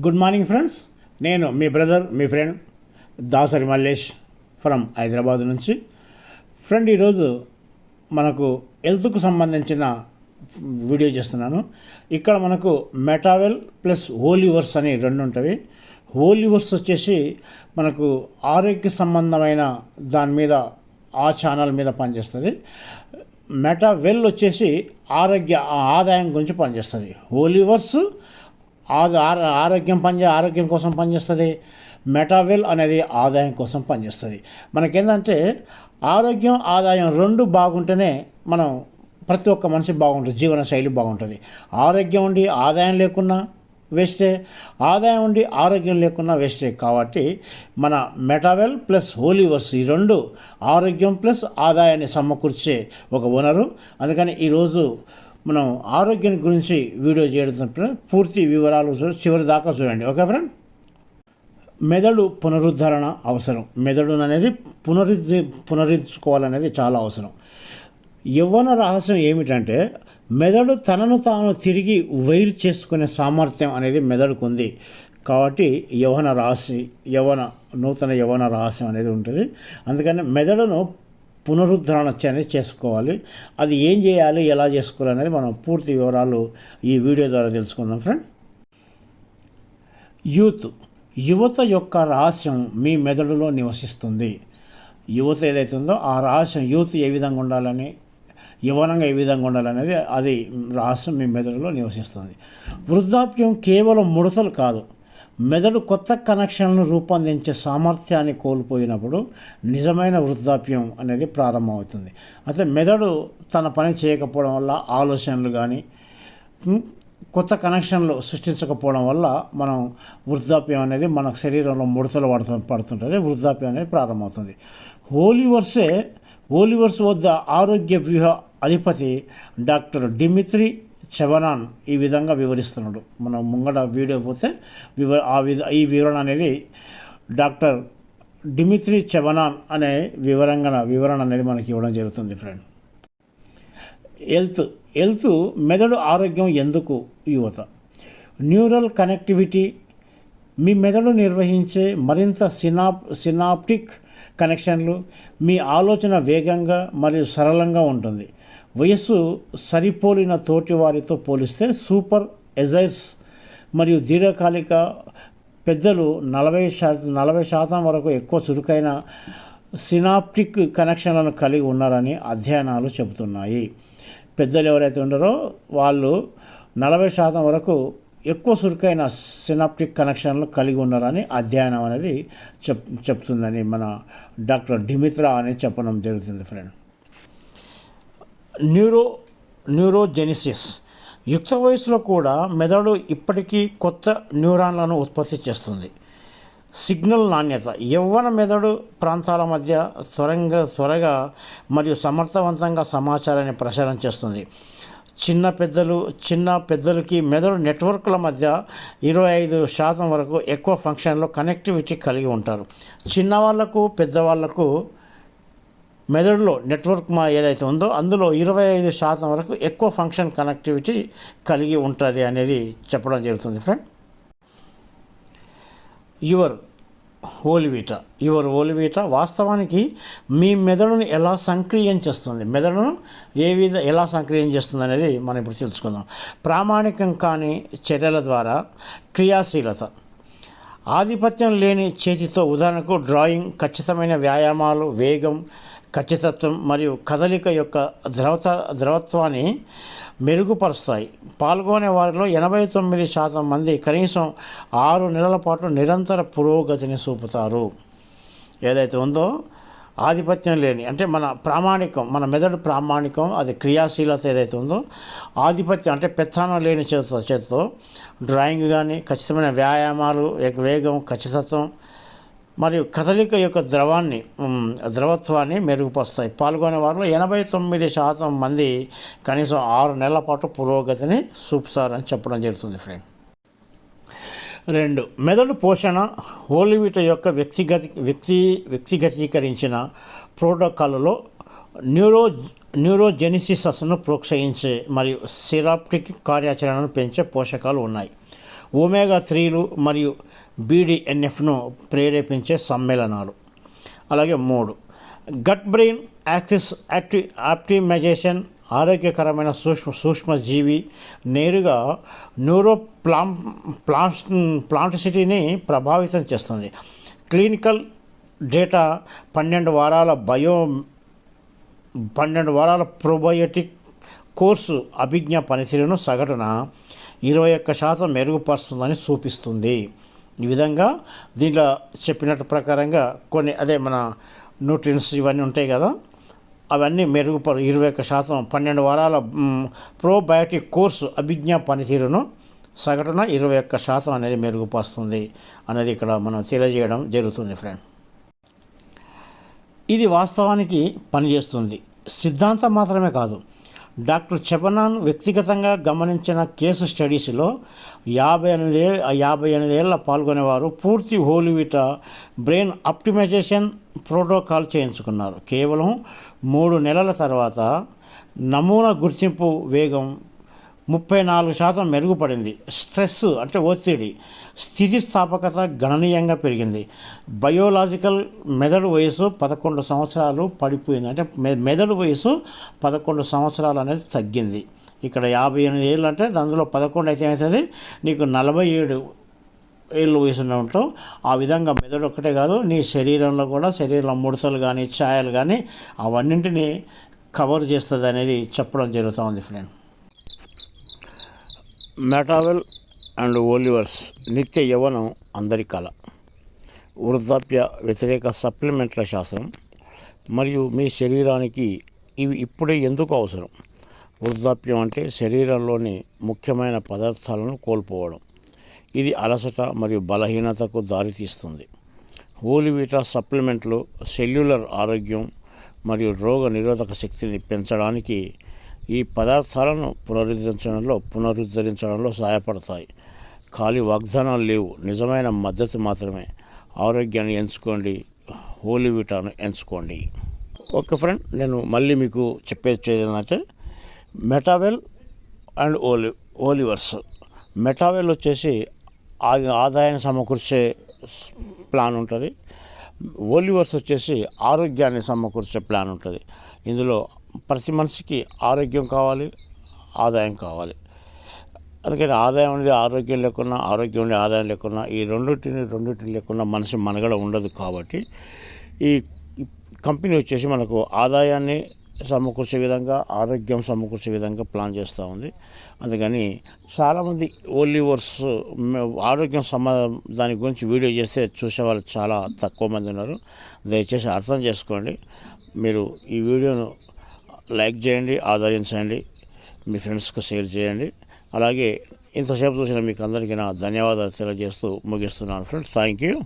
Good morning friends నేను మీ brother మీ ఫ్రెండ్ దాసరి మల్లేష్ ఫ్రమ్ హైదరాబాద్ నుంచి. ఫ్రెండ్ ఈరోజు మనకు హెల్త్కు సంబంధించిన వీడియో చేస్తున్నాను. ఇక్కడ మనకు మెటావెల్ ప్లస్ హోలీవర్స్ అని రెండు ఉంటాయి హోలీవర్స్ వచ్చేసి మనకు ఆరోగ్య సంబంధమైన దాని మీద ఆ ఛానల్ మీద పనిచేస్తుంది. మెటా వెల్ వచ్చేసి ఆరోగ్య ఆదాయం గురించి పనిచేస్తుంది. హోలీవర్స్ ఆద ఆరోగ్యం పనిచే ఆరోగ్యం కోసం పనిచేస్తుంది. మెటావెల్ అనేది ఆదాయం కోసం పనిచేస్తుంది. మనకేంటంటే ఆరోగ్యం ఆదాయం రెండు బాగుంటేనే మనం ప్రతి ఒక్క మనిషి బాగుంటుంది. జీవన శైలి బాగుంటుంది. ఆరోగ్యం ఉండి ఆదాయం లేకున్నా వేస్టే. ఆదాయం ఉండి ఆరోగ్యం లేకున్నా వేస్టే. కాబట్టి మన మెటావెల్ ప్లస్ హోలీవర్స్ ఈ రెండు ఆరోగ్యం ప్లస్ ఆదాయాన్ని సమకూర్చే ఒక వనరు. అందుకని ఈరోజు మనం ఆరోగ్యం గురించి వీడియో చేయడం పూర్తి వివరాలు చివరి దాకా చూడండి. Okay friend? మెదడు పునరుద్ధరణ అవసరం. మెదడు అనేది పునరుద్ధి పునరుద్ధరించుకోవాలనేది చాలా అవసరం. యవ్వన రహస్యం ఏమిటంటే మెదడు తనను తాను తిరిగి వైర్ చేసుకునే సామర్థ్యం అనేది మెదడుకు ఉంది. కాబట్టి యవన రహస్య యవన నూతన యవన రహస్యం అనేది ఉంటుంది. అందుకని మెదడును పునరుద్ధరణ అనేది చేసుకోవాలి. అది ఏం చేయాలి ఎలా చేసుకోవాలి అనేది మనం పూర్తి వివరాలు ఈ వీడియో ద్వారా తెలుసుకుందాం ఫ్రెండ్. యూత్ యువత యొక్క రహస్యం మీ మెదడులో నివసిస్తుంది. యువత ఏదైతే ఉందో ఆ రహస్యం యూత్ ఏ విధంగా ఉండాలని యవనంగా ఏ విధంగా ఉండాలనేది అది రహస్యం మీ మెదడులో నివసిస్తుంది. వృద్ధాప్యం కేవలం ముడతలు కాదు. మెదడు కొత్త కనెక్షన్లను రూపొందించే సామర్థ్యాన్ని కోల్పోయినప్పుడు నిజమైన వృద్ధాప్యం అనేది ప్రారంభమవుతుంది. అయితే మెదడు తన పని చేయకపోవడం వల్ల ఆలోచనలు కానీ కొత్త కనెక్షన్లు సృష్టించకపోవడం వల్ల మనం వృద్ధాప్యం అనేది మన శరీరంలో ముడతలు పడుతు పడుతుంటుంది వృద్ధాప్యం అనేది ప్రారంభమవుతుంది. హోలీవర్సే హోలీవర్స్ వద్ద ఆరోగ్య వ్యూహ అధిపతి డాక్టర్ డిమిత్రి చవనాన్ ఈ విధంగా వివరిస్తున్నాడు. మనం ముంగడ వీడియో పోతే వివ ఆ విధ ఈ వివరణ అనేది డాక్టర్ డిమిత్రి చవనాన్ అనే వివరంగా వివరణ అనేది మనకి ఇవ్వడం జరుగుతుంది ఫ్రెండ్. హెల్త్ హెల్త్ మెదడు ఆరోగ్యం ఎందుకు యువత? న్యూరల్ కనెక్టివిటీ మీ మెదడు నిర్వహించే మరింత సినాప్ సినాప్టిక్ కనెక్షన్లు మీ ఆలోచన వేగంగా మరియు సరళంగా ఉంటుంది. వయస్సు సరిపోలిన తోటి వారితో పోలిస్తే సూపర్ ఎజైర్స్ మరియు దీర్ఘకాలిక పెద్దలు నలభై శాతం నలభై శాతం వరకు ఎక్కువ చురుకైన సినాప్టిక్ కనెక్షన్లను కలిగి ఉన్నారని అధ్యయనాలు చెబుతున్నాయి. పెద్దలు ఎవరైతే ఉన్నారో వాళ్ళు నలభై శాతం వరకు ఎక్కువ చురుకైన సినాప్టిక్ కనెక్షన్లు కలిగి ఉన్నారని అధ్యయనం అనేది చెప్ చెప్తుందని మన డాక్టర్ డిమిత్రా అని చెప్పడం జరుగుతుంది ఫ్రెండ్. Neuro neurogenesis. యుక్త వయసులో కూడా మెదడు ఇప్పటికీ కొత్త న్యూరాన్లను ఉత్పత్తి చేస్తుంది. సిగ్నల్ నాణ్యత. యవ్వన మెదడు ప్రాంతాల మధ్య త్వరంగా త్వరగా మరియు సమర్థవంతంగా సమాచారాన్ని ప్రసారం చేస్తుంది. చిన్న పెద్దలు చిన్న పెద్దలకి మెదడు నెట్వర్క్ల మధ్య ఇరవై ఐదు శాతం వరకు ఎక్కువ ఫంక్షన్లో కనెక్టివిటీ కలిగి ఉంటారు. చిన్నవాళ్ళకు పెద్దవాళ్ళకు మెదడులో నెట్వర్క్ మా ఏదైతే ఉందో అందులో ఇరవై ఐదు శాతం వరకు ఎక్కువ ఫంక్షన్ కనెక్టివిటీ కలిగి ఉంటుంది అనేది చెప్పడం జరుగుతుంది ఫ్రెండ్. యువర్ ఓలివీట యువర్ ఓలివీట వాస్తవానికి మీ మెదడును ఎలా సంక్రియం చేస్తుంది? మెదడును ఏ విధ ఎలా సంక్రియం చేస్తుంది అనేది మనం ఇప్పుడు తెలుసుకుందాం. ప్రామాణికం కాని చర్యల ద్వారా క్రియాశీలత. ఆధిపత్యం లేని చేతితో ఉదాహరణకు డ్రాయింగ్ ఖచ్చితమైన వ్యాయామాలు వేగం ఖచ్చితత్వం మరియు కదలిక యొక్క ద్రవత ద్రవత్వాన్ని మెరుగుపరుస్తాయి. పాల్గొనే వారిలో ఎనభై తొమ్మిది శాతం మంది కనీసం ఆరు నెలల పాటు నిరంతర పురోగతిని చూపుతారు. ఏదైతే ఉందో ఆధిపత్యం లేని అంటే మన ప్రామాణికం మన మెదడు ప్రామాణికం అది క్రియాశీలత ఏదైతే ఉందో ఆధిపత్యం అంటే పెత్తానం లేని చేతితో చేతితో డ్రాయింగ్ కానీ ఖచ్చితమైన వ్యాయామాలు వేగం ఖచ్చితత్వం మరియు కదలిక యొక్క ద్రవాన్ని ద్రవత్వాన్ని మెరుగుపరుస్తాయి. పాల్గొనే వారిలో ఎనభై తొమ్మిది శాతం మంది కనీసం ఆరు నెలల పాటు పురోగతిని చూపుతారని చెప్పడం జరుగుతుంది ఫ్రెండ్. రెండు మెదడు పోషణ ఓలివిట యొక్క వ్యక్తిగత వ్యక్తి వ్యక్తిగతీకరించిన ప్రోటోకాల్లో న్యూరో న్యూరోజెనిసిసస్ను ప్రోత్సహించే మరియు సిరాప్టిక్ కార్యాచరణను పెంచే పోషకాలు ఉన్నాయి. ఒమేగా త్రీలు మరియు బీడిఎన్ఎఫ్ను ప్రేరేపించే సమ్మేళనాలు. అలాగే మూడు గట్ బ్రెయిన్ యాక్సిస్ యాక్టి ఆప్టిమైజేషన్ ఆరోగ్యకరమైన సూక్ష్మ సూక్ష్మజీవి నేరుగా న్యూరో ప్లాం ప్లాంట్ ప్లాంటిసిటీని ప్రభావితం చేస్తుంది. క్లినికల్ డేటా పన్నెండు వారాల బయో పన్నెండు వారాల ప్రోబయోటిక్ కోర్సు అభిజ్ఞ పనితీరును సగటున ఇరవై ఒక్క శాతం మెరుగుపరుస్తుందని చూపిస్తుంది ఈ విధంగా దీంట్లో చెప్పినట్టు ప్రకారంగా కొన్ని అదే మన న్యూట్రియన్స్ ఇవన్నీ ఉంటాయి కదా అవన్నీ మెరుగుపరు ఇరవై ఒక్క శాతం పన్నెండు వారాల మ్, ప్రోబయోటిక్ కోర్సు అభిజ్ఞా పనితీరును సగటున ఇరవై ఒక్క శాతం అనేది మెరుగుపరుస్తుంది అనేది ఇక్కడ మనం తెలియజేయడం జరుగుతుంది ఫ్రెండ్ ఇది వాస్తవానికి పనిచేస్తుంది. సిద్ధాంతం మాత్రమే కాదు. డాక్టర్ చెబనాన్ వ్యక్తిగతంగా గమనించిన కేసు స్టడీస్లో యాభై ఎనిమిది యాభై ఎనిమిదేళ్ళ పాల్గొనేవారు పూర్తి హోలివిట బ్రెయిన్ ఆప్టిమైజేషన్ ప్రోటోకాల్ చేయించుకున్నారు. కేవలం మూడు నెలల తర్వాత నమూనా గుర్తింపు వేగం ముప్పై నాలుగు శాతం మెరుగుపడింది. స్ట్రెస్ అంటే ఒత్తిడి స్థితిస్థాపకత గణనీయంగా పెరిగింది. బయోలాజికల్ మెదడు వయసు పదకొండు సంవత్సరాలు పడిపోయింది. అంటే మెదడు వయసు పదకొండు సంవత్సరాలు అనేది తగ్గింది. ఇక్కడ యాభై ఎనిమిది ఏళ్ళు అంటే అందులో పదకొండు అయితే ఏమవుతుంది నీకు నలభై ఏడు ఏళ్ళు వయసులో ఉంటాం ఆ విధంగా మెదడు ఒక్కటే కాదు నీ శరీరంలో కూడా శరీరంలో ముడతలు కానీ ఛాయలు కానీ అవన్నింటినీ కవర్ చేస్తుంది అనేది చెప్పడం జరుగుతూ ఉంది ఫ్రెండ్. మెటావెల్ అండ్ ఓలివర్స్ నిత్య యవనం అందరి కళ. వృద్ధాప్య వ్యతిరేక సప్లిమెంట్ల శాస్త్రం మరియు మీ శరీరానికి ఇవి ఇప్పుడే ఎందుకు అవసరం? వృద్ధాప్యం అంటే శరీరంలోని ముఖ్యమైన పదార్థాలను కోల్పోవడం. ఇది అలసట మరియు బలహీనతకు దారితీస్తుంది. ఓలివిటా సప్లిమెంట్లు సెల్యులర్ ఆరోగ్యం మరియు రోగ నిరోధక శక్తిని పెంచడానికి ఈ పదార్థాలను పునరుద్ధరించడంలో పునరుద్ధరించడంలో సహాయపడతాయి. ఖాళీ వాగ్దానాలు లేవు. నిజమైన మద్దతు మాత్రమే. ఆరోగ్యాన్ని ఎంచుకోండి. ఓలివిటాను ఎంచుకోండి. ఓకే ఫ్రెండ్ నేను మళ్ళీ మీకు చెప్పేది ఏంటంటే మెటావెల్ అండ్ ఓలి ఓలివర్స్. మెటావెల్ వచ్చేసి ఆదాయాన్ని సమకూర్చే ప్లాన్ ఉంటుంది. ఓలివర్స్ వచ్చేసి ఆరోగ్యాన్ని సమకూర్చే ప్లాన్ ఉంటుంది. ఇందులో ప్రతి మనిషికి ఆరోగ్యం కావాలి ఆదాయం కావాలి. అందుకని ఆదాయం అనేది ఆరోగ్యం లేకున్నా ఆరోగ్యం ఉండే ఆదాయం లేకున్నా ఈ రెండింటిని రెండింటిని లేకున్నా మనిషి మనగడ ఉండదు కాబట్టి ఈ కంపెనీ వచ్చేసి మనకు ఆదాయాన్ని సమకూర్చే విధంగా ఆరోగ్యం సమకూర్చే విధంగా ప్లాన్ చేస్తూ ఉంది. అందుకని చాలామంది ఓలీవర్స్ ఆరోగ్యం సమ దాని గురించి వీడియో చేస్తే చూసేవాళ్ళు చాలా తక్కువ మంది ఉన్నారు. దయచేసి అర్థం చేసుకోండి. మీరు ఈ వీడియోను లైక్ చేయండి ఆదరించండి మీ ఫ్రెండ్స్కి షేర్ చేయండి. అలాగే ఇంతసేపు చూసిన మీకు అందరికీ నా ధన్యవాదాలు తెలియజేస్తూ ముగిస్తున్నాను. Friends thank you